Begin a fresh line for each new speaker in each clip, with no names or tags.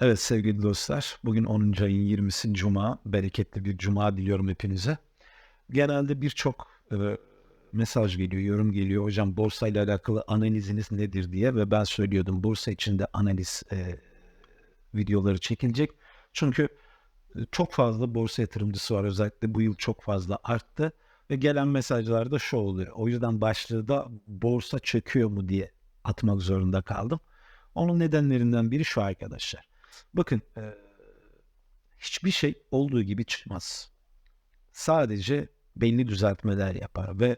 Evet sevgili dostlar, bugün 10. ayın 20'si Cuma. Bereketli bir Cuma diliyorum hepinize. Genelde birçok e, mesaj geliyor, yorum geliyor. Hocam borsayla alakalı analiziniz nedir diye ve ben söylüyordum borsa içinde analiz e, videoları çekilecek. Çünkü e, çok fazla borsa yatırımcısı var. Özellikle bu yıl çok fazla arttı. Ve gelen mesajlarda şu oluyor. O yüzden başlığı da borsa çöküyor mu diye atmak zorunda kaldım. Onun nedenlerinden biri şu arkadaşlar. Bakın hiçbir şey olduğu gibi çıkmaz. Sadece belli düzeltmeler yapar ve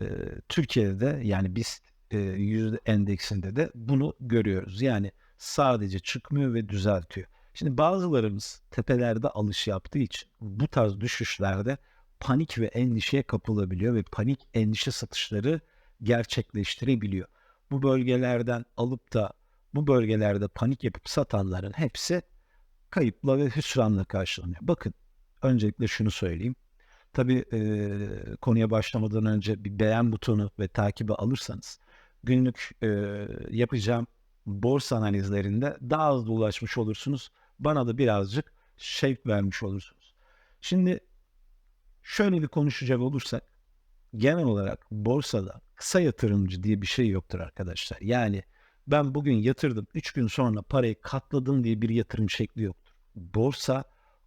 e, Türkiye'de de yani biz e, yüzde endeksinde de bunu görüyoruz. Yani sadece çıkmıyor ve düzeltiyor. Şimdi bazılarımız tepelerde alış yaptığı için bu tarz düşüşlerde panik ve endişeye kapılabiliyor ve panik endişe satışları gerçekleştirebiliyor. Bu bölgelerden alıp da bu bölgelerde panik yapıp satanların hepsi kayıpla ve hüsranla karşılanıyor. Bakın öncelikle şunu söyleyeyim. Tabii e, konuya başlamadan önce bir beğen butonu ve takibi alırsanız günlük e, yapacağım borsa analizlerinde daha hızlı ulaşmış olursunuz. Bana da birazcık şevk vermiş olursunuz. Şimdi şöyle bir konuşacak olursak genel olarak borsada kısa yatırımcı diye bir şey yoktur arkadaşlar. Yani ben bugün yatırdım 3 gün sonra parayı katladım diye bir yatırım şekli yoktur. Borsa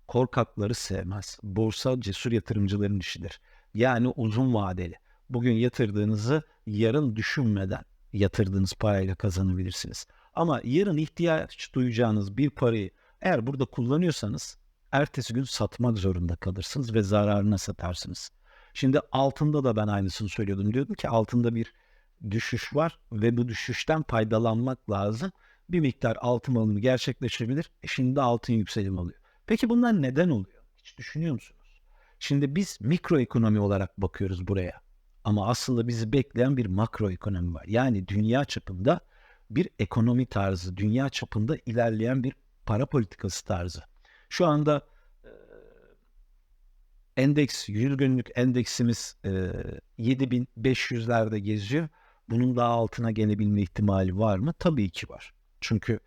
korkakları sevmez. Borsa cesur yatırımcıların işidir. Yani uzun vadeli. Bugün yatırdığınızı yarın düşünmeden yatırdığınız parayla kazanabilirsiniz. Ama yarın ihtiyaç duyacağınız bir parayı eğer burada kullanıyorsanız ertesi gün satmak zorunda kalırsınız ve zararına satarsınız. Şimdi altında da ben aynısını söylüyordum. Diyordum ki altında bir düşüş var ve bu düşüşten faydalanmak lazım. Bir miktar altın alımı gerçekleşebilir. E şimdi altın yükselim alıyor. Peki bunlar neden oluyor? Hiç düşünüyor musunuz? Şimdi biz mikroekonomi olarak bakıyoruz buraya. Ama aslında bizi bekleyen bir makroekonomi var. Yani dünya çapında bir ekonomi tarzı, dünya çapında ilerleyen bir para politikası tarzı. Şu anda endeks, 100 günlük endeksimiz e, 7500'lerde geziyor. Bunun daha altına gelebilme ihtimali var mı? Tabii ki var. Çünkü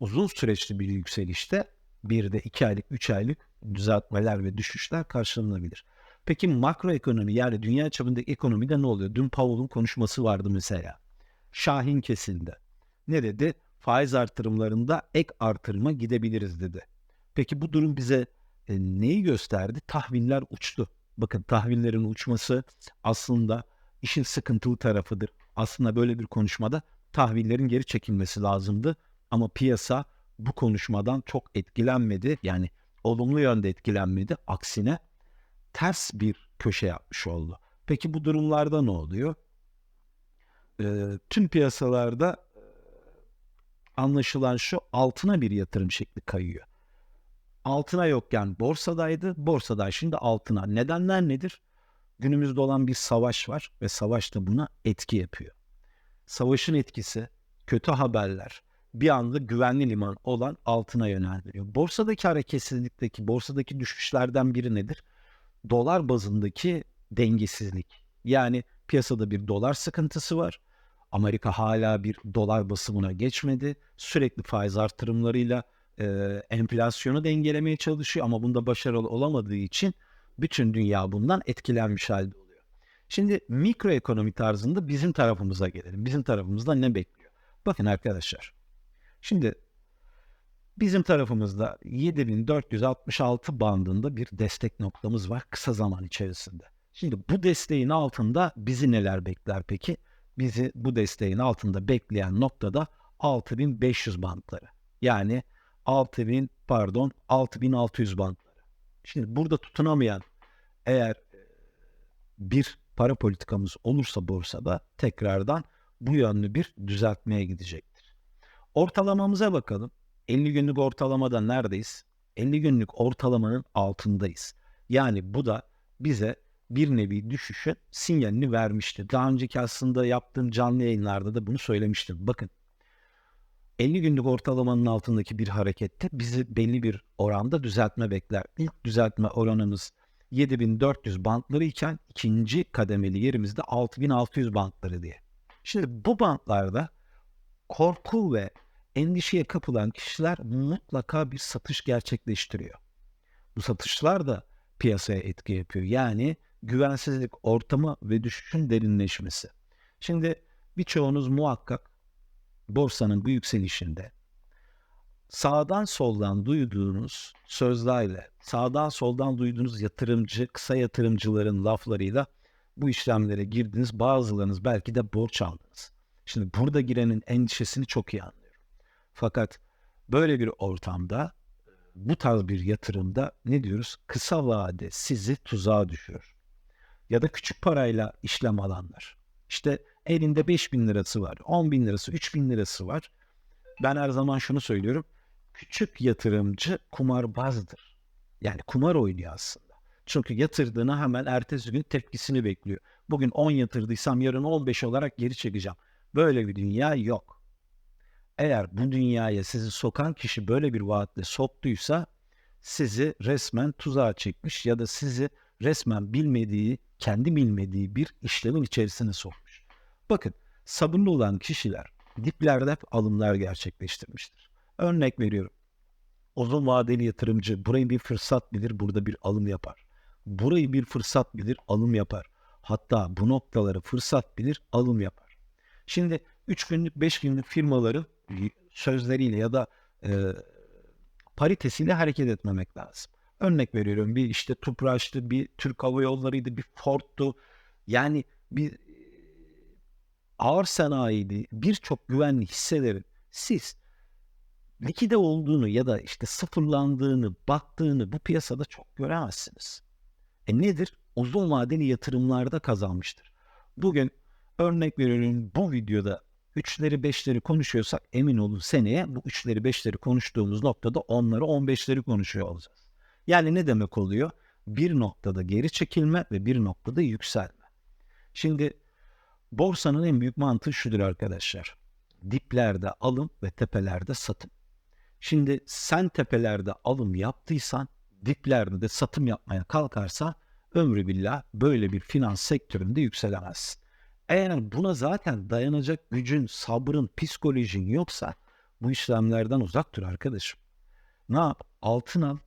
uzun süreçli bir yükselişte bir de iki aylık, üç aylık düzeltmeler ve düşüşler karşılanabilir. Peki makroekonomi yani dünya çapındaki ekonomide ne oluyor? Dün Powell'un konuşması vardı mesela. Şahin kesildi. Ne dedi? Faiz artırımlarında ek artırıma gidebiliriz dedi. Peki bu durum bize e, neyi gösterdi? Tahviller uçtu. Bakın tahvillerin uçması aslında işin sıkıntılı tarafıdır. Aslında böyle bir konuşmada tahvillerin geri çekilmesi lazımdı. Ama piyasa bu konuşmadan çok etkilenmedi. Yani olumlu yönde etkilenmedi. Aksine ters bir köşe yapmış oldu. Peki bu durumlarda ne oluyor? E, tüm piyasalarda e, anlaşılan şu altına bir yatırım şekli kayıyor. Altına yokken borsadaydı, borsadan şimdi altına. Nedenler nedir? Günümüzde olan bir savaş var ve savaş da buna etki yapıyor. Savaşın etkisi, kötü haberler, bir anda güvenli liman olan altına yöneltiliyor. Borsadaki hareketsizlikteki, borsadaki düşüşlerden biri nedir? Dolar bazındaki dengesizlik. Yani piyasada bir dolar sıkıntısı var. Amerika hala bir dolar basımına geçmedi. Sürekli faiz artırımlarıyla e, enflasyonu dengelemeye çalışıyor ama bunda başarılı olamadığı için bütün dünya bundan etkilenmiş halde oluyor. Şimdi mikroekonomi tarzında bizim tarafımıza gelelim. Bizim tarafımızda ne bekliyor? Bakın arkadaşlar. Şimdi bizim tarafımızda 7466 bandında bir destek noktamız var kısa zaman içerisinde. Şimdi bu desteğin altında bizi neler bekler peki? Bizi bu desteğin altında bekleyen noktada 6500 bantları. Yani 6000 pardon 6600 bantları. Şimdi burada tutunamayan eğer bir para politikamız olursa borsada tekrardan bu yönlü bir düzeltmeye gidecektir. Ortalamamıza bakalım. 50 günlük ortalamada neredeyiz? 50 günlük ortalamanın altındayız. Yani bu da bize bir nevi düşüşün sinyalini vermişti. Daha önceki aslında yaptığım canlı yayınlarda da bunu söylemiştim. Bakın 50 günlük ortalamanın altındaki bir harekette bizi belli bir oranda düzeltme bekler. İlk düzeltme oranımız 7400 bantları iken ikinci kademeli yerimizde 6600 bantları diye. Şimdi bu bantlarda korku ve endişeye kapılan kişiler mutlaka bir satış gerçekleştiriyor. Bu satışlar da piyasaya etki yapıyor. Yani güvensizlik ortamı ve düşüşün derinleşmesi. Şimdi birçoğunuz muhakkak borsanın bu yükselişinde sağdan soldan duyduğunuz sözlerle, sağdan soldan duyduğunuz yatırımcı, kısa yatırımcıların laflarıyla bu işlemlere girdiniz. Bazılarınız belki de borç aldınız. Şimdi burada girenin endişesini çok iyi anlıyorum. Fakat böyle bir ortamda bu tarz bir yatırımda ne diyoruz? Kısa vade sizi tuzağa düşürür. Ya da küçük parayla işlem alanlar. İşte elinde 5 bin lirası var, 10 bin lirası, 3 bin lirası var. Ben her zaman şunu söylüyorum. Küçük yatırımcı kumarbazdır. Yani kumar oynuyor aslında. Çünkü yatırdığına hemen ertesi gün tepkisini bekliyor. Bugün 10 yatırdıysam yarın 15 olarak geri çekeceğim. Böyle bir dünya yok. Eğer bu dünyaya sizi sokan kişi böyle bir vaatle soktuysa sizi resmen tuzağa çekmiş ya da sizi resmen bilmediği, kendi bilmediği bir işlemin içerisine sokmuş. Bakın sabırlı olan kişiler diplerde alımlar gerçekleştirmiştir. Örnek veriyorum. Uzun vadeli yatırımcı burayı bir fırsat bilir, burada bir alım yapar. Burayı bir fırsat bilir, alım yapar. Hatta bu noktaları fırsat bilir, alım yapar. Şimdi 3 günlük, 5 günlük firmaların sözleriyle ya da e, paritesiyle hareket etmemek lazım. Örnek veriyorum bir işte Tupraş'tı, bir Türk Hava Yolları'ydı, bir Ford'tu. Yani bir ağır sanayiydi, birçok güvenli hisselerin siz likide olduğunu ya da işte sıfırlandığını, battığını bu piyasada çok göremezsiniz. E nedir? Uzun vadeli yatırımlarda kazanmıştır. Bugün örnek veriyorum bu videoda üçleri beşleri konuşuyorsak emin olun seneye bu üçleri beşleri konuştuğumuz noktada onları on beşleri konuşuyor olacağız. Yani ne demek oluyor? Bir noktada geri çekilme ve bir noktada yükselme. Şimdi borsanın en büyük mantığı şudur arkadaşlar. Diplerde alım ve tepelerde satım. Şimdi sen tepelerde alım yaptıysan diplerde de satım yapmaya kalkarsa ömrü billah böyle bir finans sektöründe yükselemezsin. Eğer buna zaten dayanacak gücün, sabrın, psikolojin yoksa bu işlemlerden uzak dur arkadaşım. Ne yap? Altın al.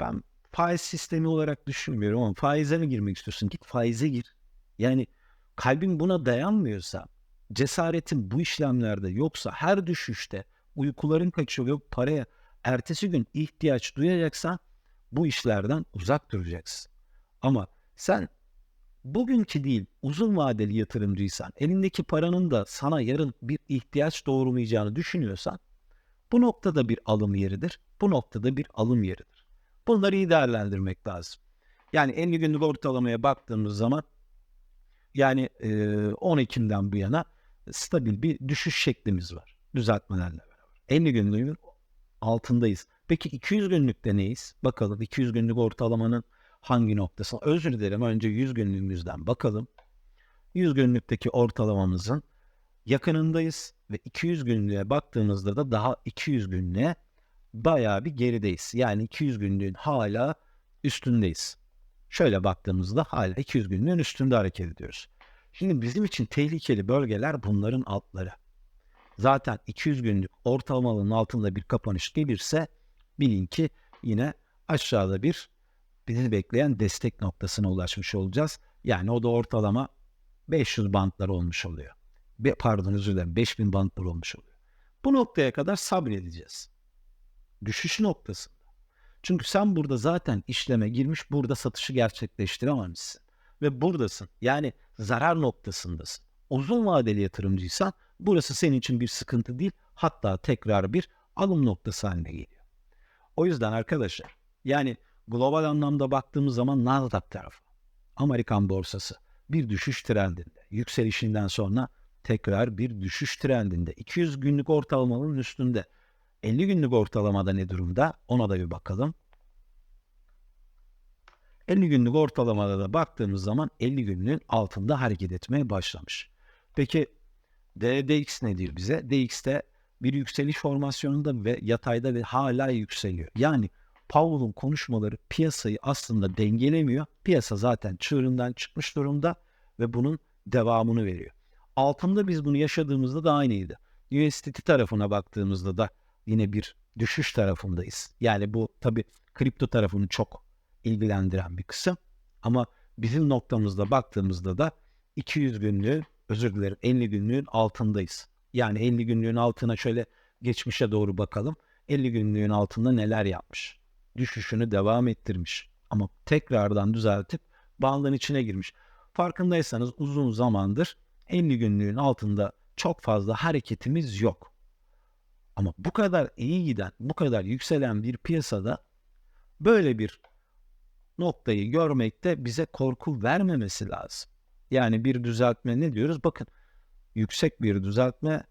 Ben faiz sistemi olarak düşünmüyorum ama faize mi girmek istiyorsun? Git faize gir. Yani kalbin buna dayanmıyorsa, cesaretin bu işlemlerde yoksa her düşüşte uykuların kaçıyor paraya ertesi gün ihtiyaç duyacaksan bu işlerden uzak duracaksın. Ama sen bugünkü değil uzun vadeli yatırımcıysan, elindeki paranın da sana yarın bir ihtiyaç doğurmayacağını düşünüyorsan bu noktada bir alım yeridir. Bu noktada bir alım yeridir. Bunları iyi değerlendirmek lazım. Yani 50 günlük ortalamaya baktığımız zaman yani 10 Ekim'den bu yana stabil bir düşüş şeklimiz var. Düzeltmelerle beraber. 50 günlüğün altındayız. Peki 200 günlükte neyiz? Bakalım 200 günlük ortalamanın hangi noktası? Özür dilerim önce 100 günlüğümüzden bakalım. 100 günlükteki ortalamamızın yakınındayız ve 200 günlüğe baktığımızda da daha 200 günlüğe bayağı bir gerideyiz. Yani 200 günlüğün hala üstündeyiz. Şöyle baktığımızda hala 200 günlüğün üstünde hareket ediyoruz. Şimdi bizim için tehlikeli bölgeler bunların altları. Zaten 200 günlük ortalamanın altında bir kapanış gelirse bilin ki yine aşağıda bir bizi bekleyen destek noktasına ulaşmış olacağız. Yani o da ortalama 500 bantlar olmuş oluyor. Be, pardon özür dilerim 5000 bantlar olmuş oluyor. Bu noktaya kadar sabredeceğiz. Düşüş noktasında. Çünkü sen burada zaten işleme girmiş, burada satışı gerçekleştirememişsin. Ve buradasın. Yani zarar noktasındasın. Uzun vadeli yatırımcıysan burası senin için bir sıkıntı değil. Hatta tekrar bir alım noktası haline geliyor. O yüzden arkadaşlar yani global anlamda baktığımız zaman Nasdaq tarafı, Amerikan borsası bir düşüş trendinde. Yükselişinden sonra tekrar bir düşüş trendinde. 200 günlük ortalamanın üstünde. 50 günlük ortalamada ne durumda? Ona da bir bakalım. 50 günlük ortalamada da baktığımız zaman 50 günlüğün altında hareket etmeye başlamış. Peki DDX ne diyor bize? DX'te bir yükseliş formasyonunda ve yatayda ve hala yükseliyor. Yani Powell'ın konuşmaları piyasayı aslında dengelemiyor. Piyasa zaten çığırından çıkmış durumda ve bunun devamını veriyor. Altında biz bunu yaşadığımızda da aynıydı. USDT tarafına baktığımızda da yine bir düşüş tarafındayız. Yani bu tabii kripto tarafını çok ilgilendiren bir kısım. Ama bizim noktamızda baktığımızda da 200 günlüğün özür dilerim 50 günlüğün altındayız. Yani 50 günlüğün altına şöyle geçmişe doğru bakalım. 50 günlüğün altında neler yapmış? Düşüşünü devam ettirmiş. Ama tekrardan düzeltip bandın içine girmiş. Farkındaysanız uzun zamandır 50 günlüğün altında çok fazla hareketimiz yok. Ama bu kadar iyi giden, bu kadar yükselen bir piyasada böyle bir noktayı görmekte bize korku vermemesi lazım. Yani bir düzeltme ne diyoruz? Bakın yüksek bir düzeltme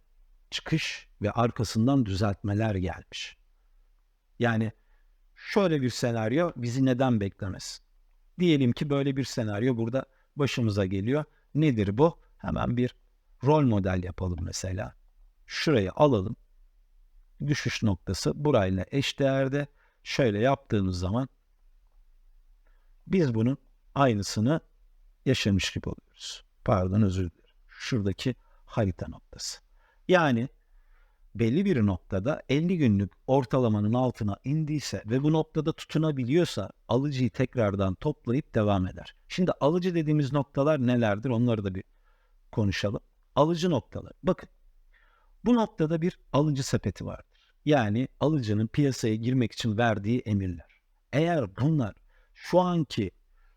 çıkış ve arkasından düzeltmeler gelmiş. Yani şöyle bir senaryo bizi neden beklemez? Diyelim ki böyle bir senaryo burada başımıza geliyor. Nedir bu? Hemen bir rol model yapalım mesela. Şurayı alalım. Düşüş noktası burayla eşdeğerde. Şöyle yaptığımız zaman biz bunun aynısını yaşamış gibi oluyoruz. Pardon özür dilerim. Şuradaki harita noktası. Yani belli bir noktada 50 günlük ortalamanın altına indiyse ve bu noktada tutunabiliyorsa alıcıyı tekrardan toplayıp devam eder. Şimdi alıcı dediğimiz noktalar nelerdir onları da bir konuşalım. Alıcı noktalar. Bakın bu noktada bir alıcı sepeti vardır. Yani alıcının piyasaya girmek için verdiği emirler. Eğer bunlar şu anki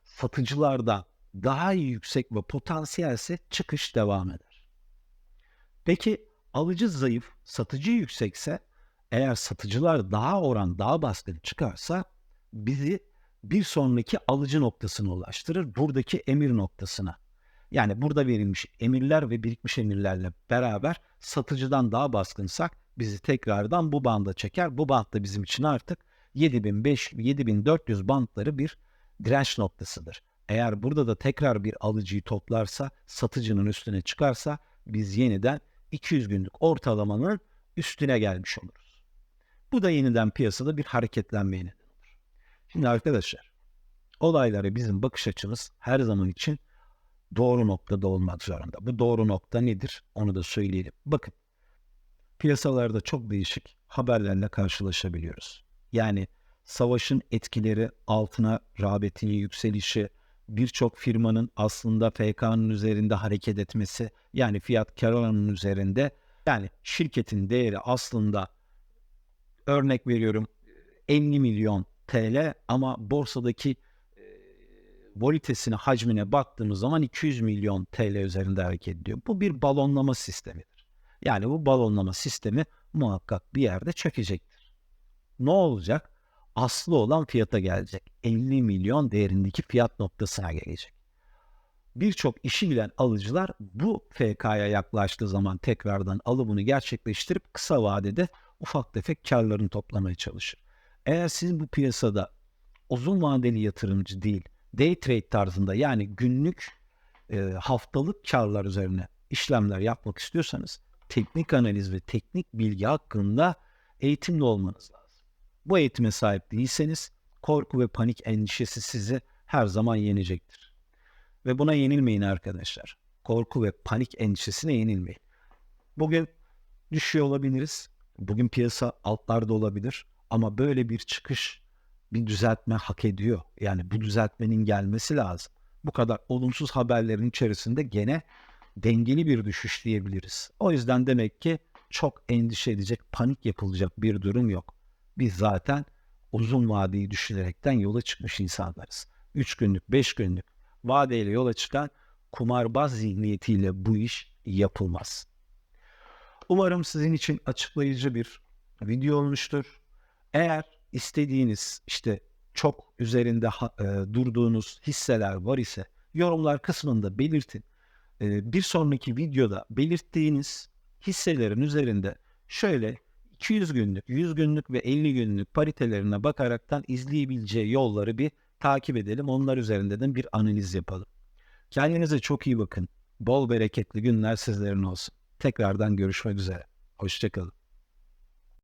satıcılardan daha yüksek ve potansiyelse çıkış devam eder. Peki alıcı zayıf, satıcı yüksekse eğer satıcılar daha oran daha baskın çıkarsa bizi bir sonraki alıcı noktasına ulaştırır. Buradaki emir noktasına. Yani burada verilmiş emirler ve birikmiş emirlerle beraber satıcıdan daha baskınsak bizi tekrardan bu banda çeker. Bu band da bizim için artık 7500 7400 bantları bir direnç noktasıdır. Eğer burada da tekrar bir alıcıyı toplarsa, satıcının üstüne çıkarsa biz yeniden 200 günlük ortalamanın üstüne gelmiş oluruz. Bu da yeniden piyasada bir hareketlenmeye neden olur. Şimdi arkadaşlar, olaylara bizim bakış açımız her zaman için doğru noktada olmak zorunda. Bu doğru nokta nedir? Onu da söyleyelim. Bakın, piyasalarda çok değişik haberlerle karşılaşabiliyoruz. Yani savaşın etkileri, altına rağbetin yükselişi, birçok firmanın aslında FK'nın üzerinde hareket etmesi yani fiyat kar oranının üzerinde yani şirketin değeri aslında örnek veriyorum 50 milyon TL ama borsadaki e, volitesine hacmine baktığımız zaman 200 milyon TL üzerinde hareket ediyor. Bu bir balonlama sistemidir. Yani bu balonlama sistemi muhakkak bir yerde çökecektir. Ne olacak? aslı olan fiyata gelecek. 50 milyon değerindeki fiyat noktasına gelecek. Birçok işi bilen alıcılar bu FK'ya yaklaştığı zaman tekrardan alımını gerçekleştirip kısa vadede ufak tefek karlarını toplamaya çalışır. Eğer siz bu piyasada uzun vadeli yatırımcı değil, day trade tarzında yani günlük e, haftalık karlar üzerine işlemler yapmak istiyorsanız teknik analiz ve teknik bilgi hakkında eğitimli olmanız lazım. Bu eğitime sahip değilseniz korku ve panik endişesi sizi her zaman yenecektir. Ve buna yenilmeyin arkadaşlar. Korku ve panik endişesine yenilmeyin. Bugün düşüyor olabiliriz. Bugün piyasa altlarda olabilir. Ama böyle bir çıkış, bir düzeltme hak ediyor. Yani bu düzeltmenin gelmesi lazım. Bu kadar olumsuz haberlerin içerisinde gene dengeli bir düşüş diyebiliriz. O yüzden demek ki çok endişe edecek, panik yapılacak bir durum yok. Biz zaten uzun vadeyi düşünerekten yola çıkmış insanlarız. 3 günlük, 5 günlük vadeyle yola çıkan kumarbaz zihniyetiyle bu iş yapılmaz. Umarım sizin için açıklayıcı bir video olmuştur. Eğer istediğiniz işte çok üzerinde e, durduğunuz hisseler var ise yorumlar kısmında belirtin. E, bir sonraki videoda belirttiğiniz hisselerin üzerinde şöyle 200 günlük, 100 günlük ve 50 günlük paritelerine bakaraktan izleyebileceği yolları bir takip edelim. Onlar üzerinde de bir analiz yapalım. Kendinize çok iyi bakın. Bol bereketli günler sizlerin olsun. Tekrardan görüşmek üzere. Hoşçakalın.